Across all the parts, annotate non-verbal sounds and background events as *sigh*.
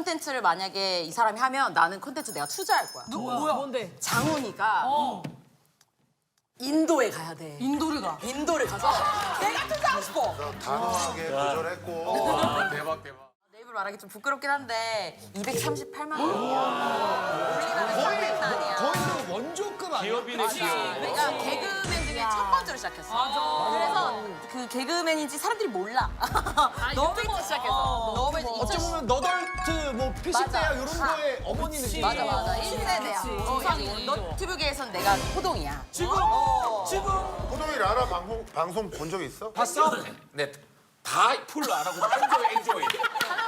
컨텐츠를 만약에 이 사람이 하면 나는 컨텐츠 내가 투자할 거야. 누 뭐야? 뭔데? 장훈이가 어. 인도에 가야 돼. 인도를 가. 인도를 가서 내가 투자하고 싶어. 단호하게 거절했고 대박 대박. 내 입으로 말하기 좀 부끄럽긴 한데 238만 원이야. 우리나라 아니야. 거의 원조급 아니야? 기업이네 기업. 내가 개그맨 중에 첫 번째로 시작했어. 그래서 그 개그맨인지 사람들이 몰라. *laughs* 너무 일찍 시작해서. 너무 일찍. 어찌 보면 너덜트 뭐 피식대야 이런 맞아. 거에 어머니 느낌. 맞아 맞아 1세대야. 어, 우상이. 너튜브계에선 내가 호동이야. 지금 지금 호동이 라라 방송, 방송 본 적 있어? 봤어? 네. 다 풀로 알아고 엔조이 엔조이.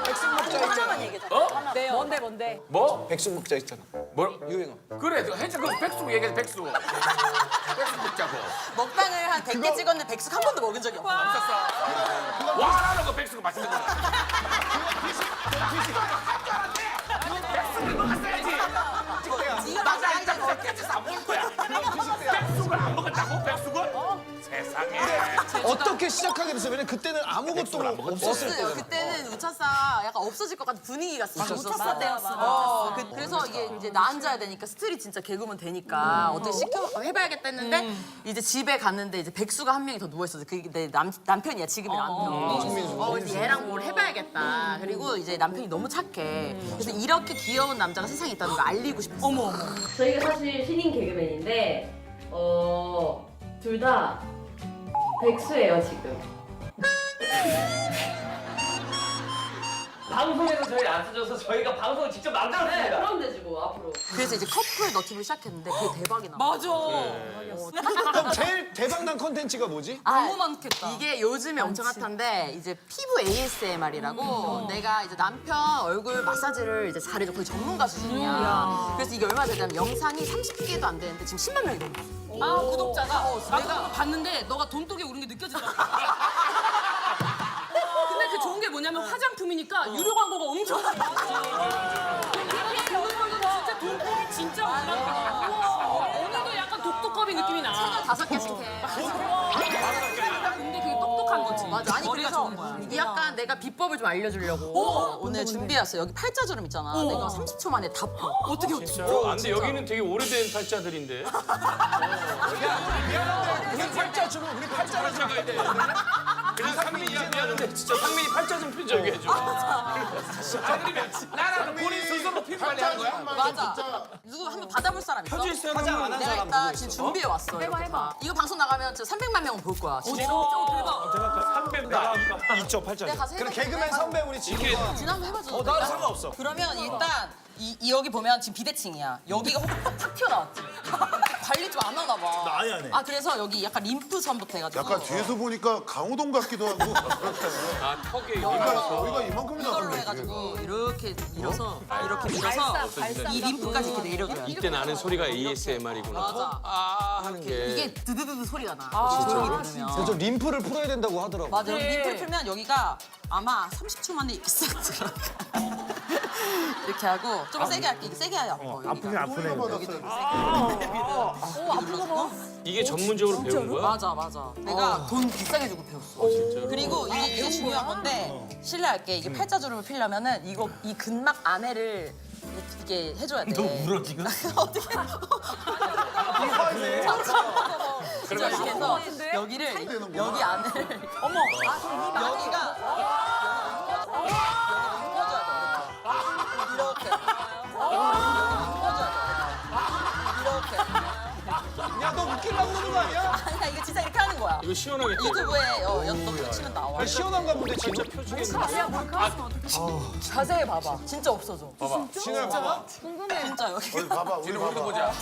백숙 먹자 있잖아. 하나만 얘기해. 어? 네, 뭔데 뭔데? 뭐? 백숙 먹자 있잖아. 뭘? 유행어. 그래, 너 해줘. 그 백수 얘기해, 백수. 백수 먹자고. 먹방을 한 100개 찍었는데 백숙 한 번도 먹은 적이 없어. 와, 나는 그 백수가 맛있는 거 어떻게 시작하게 됐어? 왜냐면 그때는 아무것도 없었을 없어요. 때잖아. 그때는 우차사 약간 없어질 것 같은 분위기가 있었어. 우차사 때였어. 어, 그, 래서 이게 이제 나 앉아야 되니까 스트리 진짜 개그면 되니까 어떻게 시켜 해봐야겠다 했는데 이제 집에 갔는데 이제 백수가 한 명이 더 누워 있었어. 그게 내 남, 남편이야 지금의 남편. 어, 이제 얘랑 뭘 해봐야겠다. 그리고 이제 남편이 너무 착해. 그래서 이렇게 귀여운 남자가 세상에 있다는 걸 알리고 싶었어. 어머 어머. 저희가 사실 신인 개그맨인데 어, 둘 다 백수예요 지금. 방송에서 저희 안 써줘서 저희가 방송을 직접 네, 만들었습니다. 그럼 되지 뭐 앞으로. 그래서 이제 커플 너튜브를 시작했는데 그게 대박이 나. 맞아. 그럼 제일 대박난 컨텐츠가 뭐지? 너무 많겠다. 이게 요즘에 엄청 핫한데 이제 피부 ASMR이라고 내가 이제 남편 얼굴 마사지를 이제 잘해줘 거의 전문가 수준이야. 그래서 이게 얼마 되냐면 영상이 30개도 안 되는데 지금 10만 명이 넘었어. 아 구독자가 나 그거 봤는데 너가 돈독에 오른 게 느껴지더라고. *laughs* 근데 그 좋은 게 뭐냐면 화장품이니까 유료 광고가 엄청 많이 나와. 진짜 돈독이 진짜 올랐다. 우와, 오늘도 약간 독특커비 느낌이 나. 다섯 개씩 해. 맞아. 아니 머리가 그래서 좋은 거야. 이 약간 내가 비법을 좀 알려주려고 오늘 준비했어. 여기 팔자주름 있잖아. 내가 30초 만에 다 풀어. 어떻게 어떻게? 아, 근데 여기는 되게 오래된 팔자들인데. 우리 팔자 주면 우리 팔자를 팔자가 돼. *laughs* 그냥 상민이 미안한데 진짜 상민이 팔자 좀 펴줘 여기 해줘. 상민이 나랑 본인 스스로 피부 관리하는 거야? 맞아. 누구 한번 받아볼 사람 있어? 펴줄 사람 화장 안한 내가 사람 일단 누구 지금 있어? 준비해 왔어. 해봐 해봐. 이거 방송 나가면 진짜 300만 명은 볼 거야. 진짜. 대박. 300 나. 있죠 팔자. 내가 가서 그럼 해볼게. 개그맨 선배 우리 지금 지난번 해봐줘. 어, 나는 상관없어. 그러면 일단 이, 이 여기 보면 지금 비대칭이야. 여기가 혹탁 튀어나왔지. *laughs* 관리 좀 안 하나 봐. 나 아예 안 해. 아 그래서 여기 약간 림프선부터 해가지고. 약간 뒤에서 보니까 강호동 같기도 하고 *laughs* 아 턱에 여기가, 여기가 이만큼이나 이걸로 해가지고 이렇게 밀어서 이렇게 밀어서 이 림프까지 이렇게 내려줘야 돼. 이때 나는 소리가 ASMR이구나. 맞아. 아 하는 게. 이게 드드드드 소리가 나. 조용히 들으면. 그래서 림프를 풀어야 된다고 하더라고. 맞아. 여기 림프를 풀면 여기가 아마 30초 만에 이렇게 싹 들어가. 이렇게 하고 좀 세게 할게. 이게 세게 해야 아파. 아프긴 아프네. 여기도 이렇게 세게. 눌러주고. 이게 전문적으로 배운 거야? 맞아 맞아. 내가 돈 비싸게 주고 배웠어. 그리고 이게, 이게 중요한 건데 실례할게. 이게 팔자주름을 피려면은 이거 이 근막 안에를 이렇게 해줘야 돼. 너 울어 지금? *laughs* 어떻게? 그래서 이렇게 해서 여기를 여기 안을 어머 여기가 그러는 거 아니야? 아니야 이게 진짜 이렇게 하는 거야. 이거 시원하겠다. 유튜브에 어, 연동 치면 나와. 시원한가 본데 진짜. 자세히 봐봐. 진짜 없어져. 신을 봐봐 진짜 여기 우리 봐봐 우리 뒤로 봐봐 보자.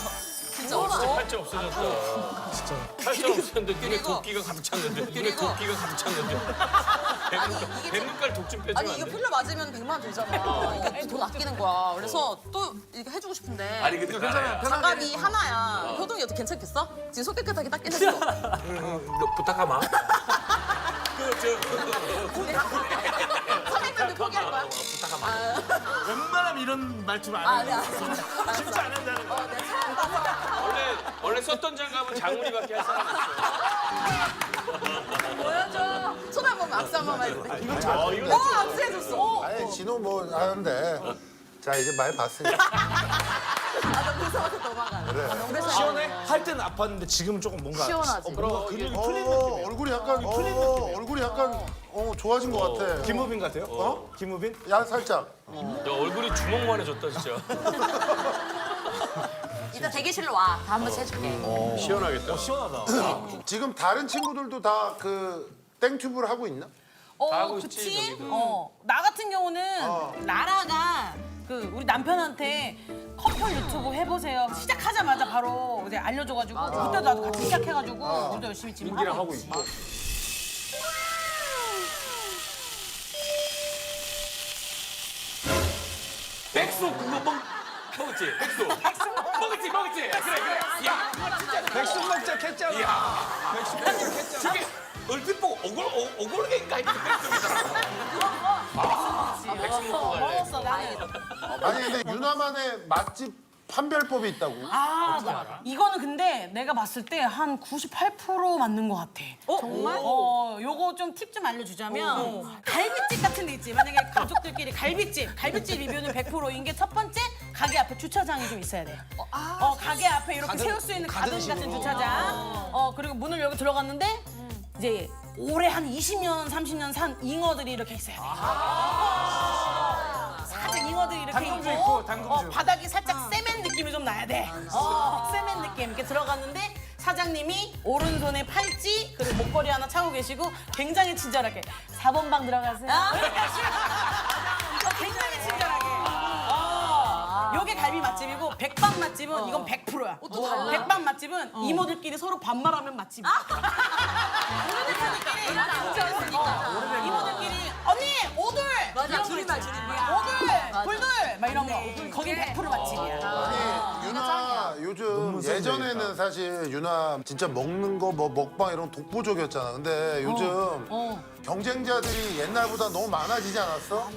진짜 없어. 팔자 없어졌어. 진짜. 팔자 없었는데 눈에 그리고- 도끼가 가득 찼는데. 눈에 그리고- 도끼가 가득 찼는데. 이게 백눈깔 독좀 빼주면 아니 안 이거 돼? 필러 맞으면 100만 원 들잖아. 이게 돈 아끼는 거야. 그래서 또 이거 해주고 싶은데. 아니 근데 괜찮아. 장갑이 하나야. 효동이 어떻게 괜찮겠어? 지금 손 깨끗하게 닦긴 했어. 너 부탁하마. 그저 300만도 포기할 거야? 웬만하면 이런 말투를 아, 안 네, 해. 알았어. 쉽지 않은다는 거. 어, 내가. 원래 원래 썼던 장갑은 장훈이밖에 할 사람 없어. 악수 한 번만 해주세요. 이거 잘. 어, 악수해줬어. 아니 진호 뭐 하는데 자 이제 많이 봤으니까 *laughs* 아, 너 무서워서 넘어가. 그래. 시원해? 할 때는 아팠는데 지금은 조금 뭔가 시원하지. 어, 뭔가 근육이 어, 풀린 느낌이야. 얼굴이 약간 어, 얼굴이 약간 어 좋아진 것 같아. 김우빈 같아요? 어? 김우빈? 야 살짝. 야, 얼굴이 주먹만 해졌다 진짜. *laughs* 이따 대기실로 와. 다 한 번씩 해줄게. 시원하겠다. 시원하다. 지금 다른 친구들도 다 그 땡튜브를 하고 있나? 어, 하고 그치? 있지, 저기도. 어, 나 같은 경우는 라라가 그 우리 남편한테 커플 유튜브 해보세요. 시작하자마자 바로 이제 알려줘가지고 그때도 나도 같이 시작해가지고 우리도 열심히 지금 하고, 있지. 있고. 백수 그거 먹 먹었지? 백수. 먹었지, 먹었지. 그래, 그래. 야, 백숙 먹자 했잖아. 오글 오- 오글게 인가 했는데 백수이더라. 아, 백수 먹고 갈래. 먹었어, 나는. 아니 근데 유나만의 맛집 판별법이 있다고. 아, 나- 이거는 근데 내가 봤을 때 한 98% 맞는 것 같아. 정말? 어, 요거 좀 팁 좀 알려주자면 갈비집 같은 데 있지. 만약에 가족들끼리 갈비집, 갈비집 리뷰는 100%인 게 첫 번째 가게 앞에 주차장이 좀 있어야 돼. 어, 가게 앞에 이렇게 세울 수 있는 가든 같은 주차장. 어, 그리고 문을 열고 들어갔는데 이제 올해 한 20년, 30년 산 잉어들이 이렇게 있어야 돼. 살짝 잉어들이 이렇게 당근주 있고, 당근주. 어, 바닥이 살짝 세멘 느낌이 좀 나야 돼. 어, 세멘 느낌 이렇게 들어갔는데 사장님이 오른손에 팔찌 그리고 목걸이 하나 차고 계시고 굉장히 친절하게 4번 방 들어가세요. 이렇게 하시고 어, 굉장히 친절하게. 어, 요게 갈비 맛집이고 백반 맛집은 이건 100%야. 백반 맛집은 이모들끼리 서로 반말하면 맛집이야. 오래됐으니까. 어, 이모들끼리 언니 오돌 맞아, 줄임말, 줄임말. 오돌 불돌 막 이런 거 거긴 100% 맛집이야. 아니 유나 요즘 예전에는 사실 유나 진짜 먹는 거 뭐 먹방 이런 거 독보적이었잖아. 근데 요즘 어. 경쟁자들이 옛날보다 너무 많아지지 않았어?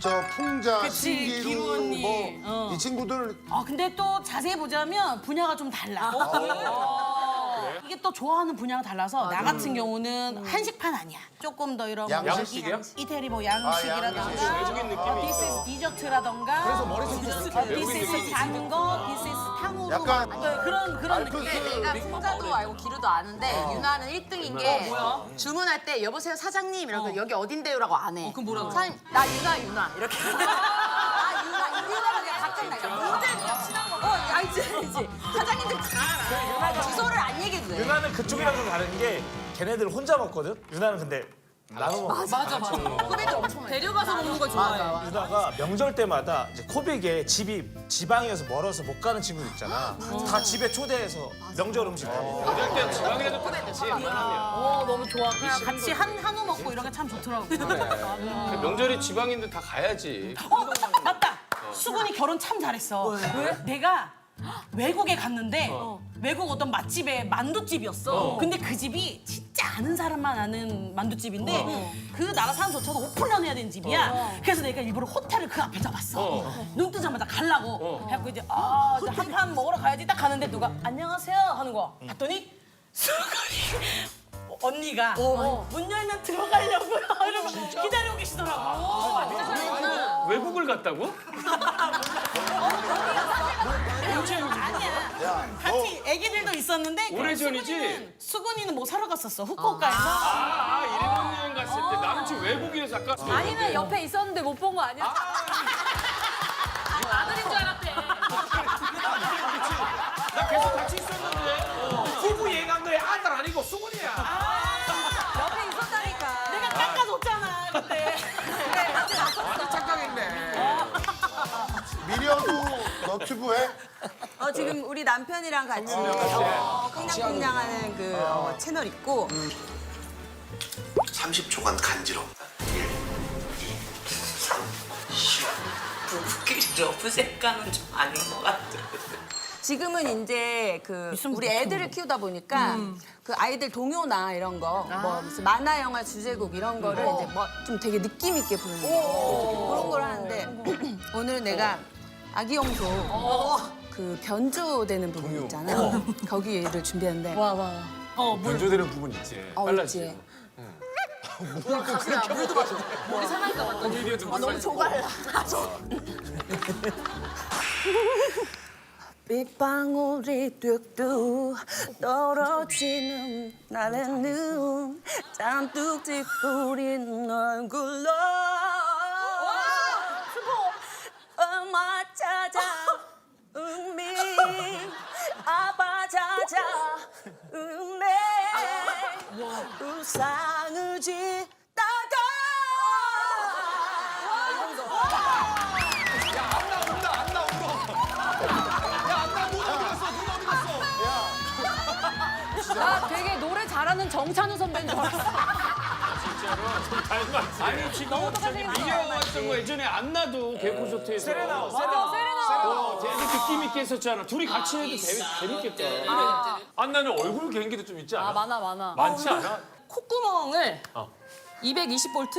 저 풍자, 그치, 기루 신기루 언니. 뭐이 어. 친구들 아 근데 또 자세히 보자면 분야가 좀 달라. *laughs* 어. 이게 또 좋아하는 분야가 달라서 나 같은 경우는 한식판 아니야. 조금 더 이런 뭐 양식이야? 이태리 뭐 아, 양식이라던가 양식. 외국인 느낌이 디스 있어. 이즈 디저트라던가 그래서 머릿속에 디스 이즈 단거 디스 이즈 탕후루 약간 막 그런 그런 알프스 느낌. 내가 풍자도 알고 기루도 아는데 유나는 1등인 게 주문할 때 여보세요 사장님 이러고 여기 어딘데요라고 안 해. 그럼 뭐라고? 사장님 나 유나 유나 이렇게. *laughs* 아 유나 유나가 그냥 가끔 나. 모델 그냥 친한 거. 어 알지 알지. 사장님들 다 알아. 주소를 안 얘기해도 돼. 유나는 그쪽이랑 좀 다른 게 걔네들 혼자 먹거든? 유나는 근데 나눠 먹어. 맞아 맞아. 후배들 엄청 많이. 데려가서 먹는 걸 좋아해. 유나가 명절 때마다 이제 코빅에 집이 지방이어서 멀어서 못 가는 친구들 있잖아. 다 집에 초대해서 명절 음식 다 먹어. 어쩔 땐 지방이라도 똑같지. 웬만하면. 어 너무 좋아. 그냥 같이 한 한우 먹고 이런 게 참 좋더라고. 명절에 지방인들 다 가야지. 어 맞다. 수근이 결혼 참 잘했어. 왜? 내가 외국에 갔는데 외국 어떤 맛집에 만두집이었어. 근데 그 집이 진짜 아는 사람만 아는 만두집인데 그 나라 사람조차도 오픈런 해야 되는 집이야. 그래서 내가 일부러 호텔을 그 앞에 잡았어. 눈 뜨자마자 가려고. 그래갖고 이제 아, 한 판 먹으러 가야지 딱 가는데 누가 안녕하세요 하는 거야. 봤더니 수근이 *laughs* 언니가 어, 문 열면 들어가려고요. 이러면 기다리고 계시더라고. 외국을 갔다고? *laughs* 같이 애기들도 있었는데 오래전이지? 수근이는, 수근이는 뭐 사러 갔었어 후쿠오카에서. 아, 아 일본 여행 갔을 때 나는 지금 외국인에서 아까 아니면 옆에 있었는데 못 본 거 아니야? 아들인 줄 알았대. 나 계속 같이 있었는데 부부 여행 간 거에 아들 아니고 수근이야. 옆에 있었다니까. 내가 깎아줬잖아 그때. 미려도 너튜브 해? 어, 지금 우리 남편이랑 같이 어, 콩냥콩냥하는 그 어, 채널 있고. 30초간 간지럽다. 1, 2, 3, 10. 부부끼리 러브 색깔은 좀 아닌 것 같아. 지금은 이제 그 우리. 애들을 키우다 보니까 그 아이들 동요나 이런 거 뭐 무슨 만화 영화 주제곡 이런 거를 이제 뭐 좀 되게 느낌 있게 부르는 거. 그런 걸 하는데 *clears throat* 오늘은 내가 아기 용소 그 변조되는 부분 있잖아 *laughs* 거기를 준비했는데 어 물. 변조되는 부분 있지. 어, 빨라지죠. 있지. 물도 마셔. 머리 상할까 봐. 코미디언 좀 아, 너무 조갈라. *laughs* 빗방울이 뚝뚝 떨어지는 날에는 잔뜩 찌푸린 얼굴로 우상을 짓다가 나 되게 노래 잘하는 정찬우 선배인 줄 알았어. 아니 지금 했던 거 예전에 안나도 개콘서트에서 세레나 세레나. 어, 되게 느낌 있게 했었잖아. 둘이 같이 해도 재, 재밌겠다. 안나는 얼굴 개인기도 좀 있지 않아? 아 많아 많아. 많지 않아? 콧구멍을 220볼트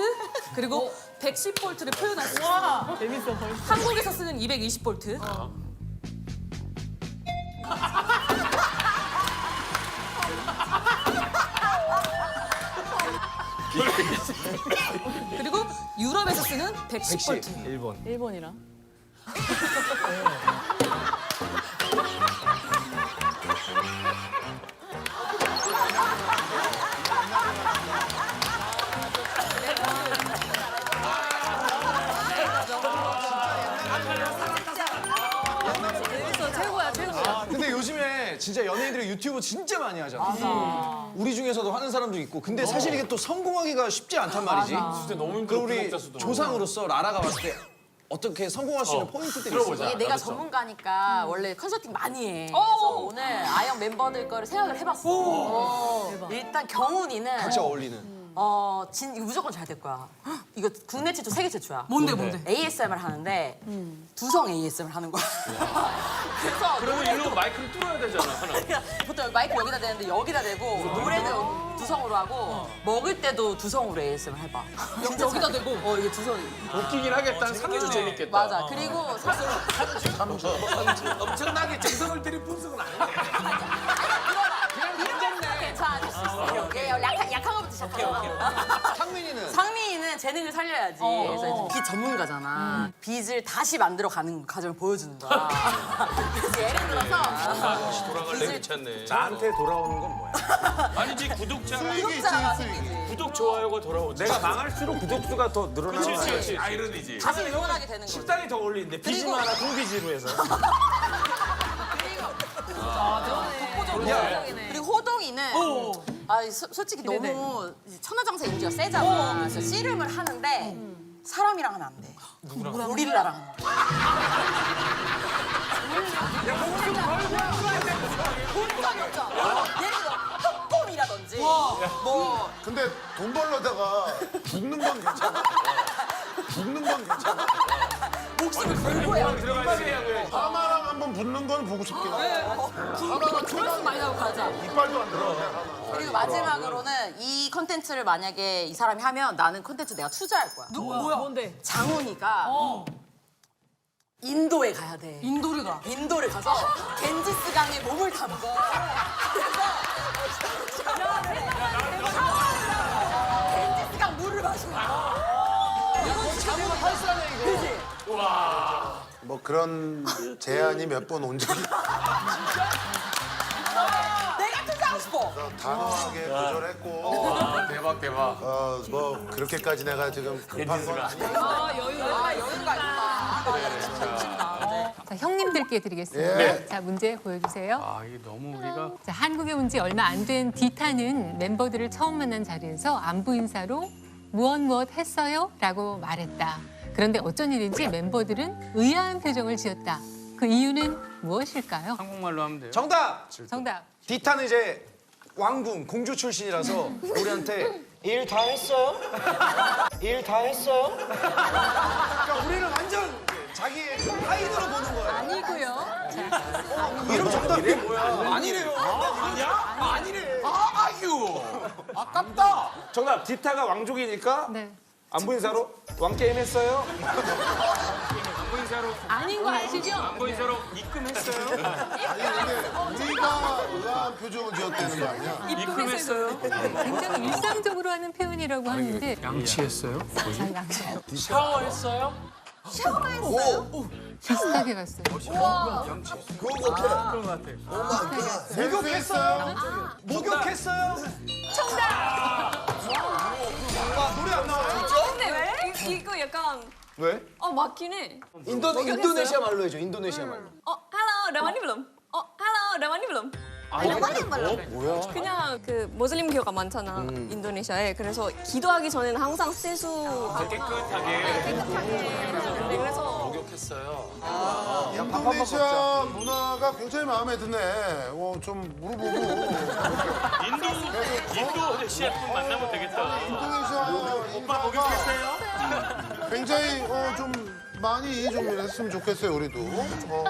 그리고 110볼트를 표현했어. 재밌어 벌써. 한국에서 쓰는 220볼트. *laughs* 그리고 유럽에서 쓰는 110볼트. 일본. 일본이랑. 유튜브 진짜 많이 하잖아. 우리 중에서도 하는 사람도 있고. 근데 사실 이게 또 성공하기가 쉽지 않단 말이지. 진짜 너무 그 힘들어. 우리 구독자 수도. 조상으로서 라라가 봤을 때 어떻게 성공할 수 있는 어, 포인트들이 들어보자. 있어? 이게 내가 나부터. 전문가니까 원래 컨설팅 많이 해. 그래서 오늘 아영 멤버들 거를 생각을 해봤어. 어. 일단 경훈이는 각자 어울리는. 어, 진, 이거 무조건 잘 될 거야. 헉, *gasps* 이거 국내 최초, 세계 최초야. 뭔데 뭔데? ASMR 하는데 두성 ASMR 하는 거야. *laughs* 그래서 그러면 일로 마이크를 뚫어야 되잖아. 하나. *laughs* 보통 마이크 여기다 대는데 여기다 대고 노래도 두성으로 하고 먹을 때도 두성으로 ASMR 해봐. 진짜 여기다 대고? 어, 이게 두성이. 웃기긴 하겠다. 상주 재밌겠다. 맞아. 그리고 사실 엄청나게 정성을 들인 분석은 아닌데. 괜찮아질 재능을 살려야지. 그래서 이제 빚 전문가잖아. 빚을 다시 만들어 가는 과정을 보여주는 거야. *laughs* 그래서 예를 들어서 돌아갈래 괜찮네. 나한테 돌아오는 건 뭐야? *laughs* 아니지 구독자 구독자가 생기지. 구독 좋아요가 돌아오지. 내가 망할수록 구독수가 더 늘어나는 그렇지, 거야. 그렇지. 아이러니지. 다시 응원하게 되는 거지. 식당이 더 어울리는데 비즈만 하나 통비지로 해서. *laughs* 그리고 호동이는 아, 소- 솔직히 너무 이제 천하장사 인지가 세잖아. 그래서 씨름을 하는데 사람이랑 하면 안 돼. 누구랑? 고릴라랑. 하면 돼. 본적이 없죠. 예를 들어 흑곰이라든지 뭐 근데 돈 벌려다가 죽는 건 괜찮아. *laughs* 죽는 건 괜찮아. 목숨을 걸고 해야 돼. 하마랑 한번 붙는 건 보고 싶긴 해. 그거 조회수 많이 나고 가자. 이빨도 안 들어. 그리고 마지막으로는 이 컨텐츠를 만약에 이 사람이 하면 나는 컨텐츠 내가 투자할 거야. 누 뭐야? 뭔데? 장훈이가 인도에 가야 돼. 인도를 가. 인도를 가서 겐지스 강에 몸을 담궈. 그래서 겐지스 강 물을 마셔. 뭐 그런 제안이 몇 번 온 적이 내가 투자하고 싶어. 단호하게 거절했고 대박 대박. 어 뭐 그렇게까지 내가 지금 급한 건 아니야. 아 여유가 여유가 있구나. 자, 형님들께 드리겠습니다. 예. 자, 문제 보여주세요. 아 이게 너무 우리가 자, 한국에 온 지 얼마 안 된 디타는 멤버들을 처음 만난 자리에서 안부 인사로 무엇 무엇 했어요? 라고 말했다. 그런데 어쩐 일인지 멤버들은 의아한 표정을 지었다. 그 이유는 무엇일까요? 한국말로 하면 돼요. 정답. 정답. 디타는 이제 왕궁 공주 출신이라서 우리한테 일 다 했어요? 일 다 했어요? 그러니까 우리를 완전 자기의 하인으로 보는 거야. 아니고요. 이름 정답이 뭐야? 아니래요. 아니야? 아니래. 아 아유. 아깝다. 정답 디타가 왕족이니까 네. 안부 인사로 왕 게임 했어요? 안부 인사로 아닌 거 아시죠? 안보인 서로 입금했어요? 아니 근데 우리가 의아한 표정을 지었다는 거 아니야? 입금했어요? 굉장히 일상적으로 하는 표현이라고 하는데 양치했어요? 잘 양치 샤워했어요? 비슷하게 갔어요. 목욕했어요? 목욕했어요? 정답! 와, 노래 안 나와요? 근데 왜? 이거 약간 왜? 어 맞긴 해. 인도, 인도네시아 말로 해줘, 인도네시아 말로. 어 hello 레마니 블럼. 어 hello 레마니 블럼. 뭐야? 그냥 그 모슬림 교가 많잖아 인도네시아에 그래서 기도하기 전에는 항상 세수 깨끗하게 깨끗하게 하는데 그래서 목욕했어요. 인도네시아 문화가 굉장히 마음에 드네. 어, 좀 물어보고. 인도 인도네시아 분 만나면 되겠다. 인도네시아 오빠 목욕했어요? 굉장히 어, 좀 많이 좀 했으면 좋겠어요 우리도. 어.